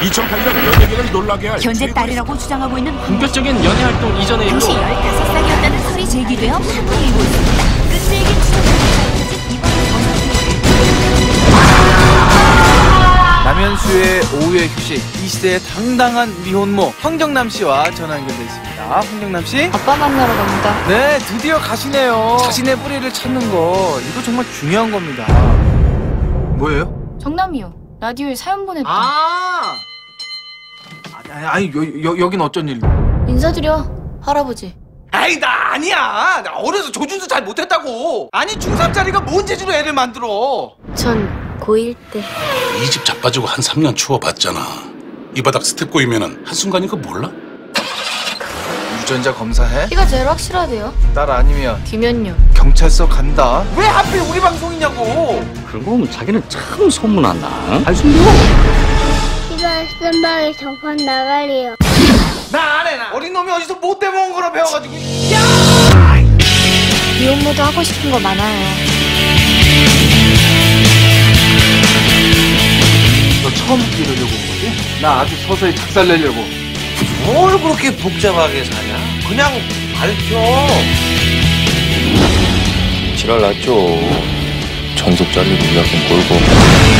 2008년 연예계를 놀라게 할 현재 딸이라고 주장하고 있는 황 본격적인 연애 활동 이전에 당시 15살이었다는 소리 제기되어 일고 있습니다. 남현수의 오후의 휴식 이 시대의 당당한 미혼모 황정남 씨와 전화 연결돼 있습니다. 황정남 씨. 아빠 만나러 갑니다. 네, 드디어 가시네요. 자신의 뿌리를 찾는 거 이거 정말 중요한 겁니다. 뭐예요? 정남이요. 라디오에 사연 보냈다. 아, 아니, 여, 여, 여 긴 어쩐 일? 인사드려, 할아버지. 아이 나 아니야. 나 어려서 조준도 잘 못했다고. 아니 중3짜리가 뭔 재주로 애를 만들어. 전 고1 때. 이 집 자빠지고 한 3년 추워봤잖아. 이 바닥 스텝 꼬이면은 한순간인 거 몰라? 유전자 검사해? 키가 제일 확실하대요. 딸 아니면 뒤면요. 경찰서 간다. 왜 하필 우리 방송이냐고. 그런 거 보면 자기는 참 소문났나? 알 숨겨. 이거 쓴방에 저판 나갈래요. 나 안 해, 나. 어린 놈이 어디서 못 대먹은 거라 배워가지고. 미혼모도 하고 싶은 거 많아요. 너 처음 이러려고 온 거지? 나 아주 서서히 작살 내려고. 뭘 그렇게 복잡하게 사냐? 그냥 밝혀. 지랄 났죠. 전속 잘리고 약간 몰고.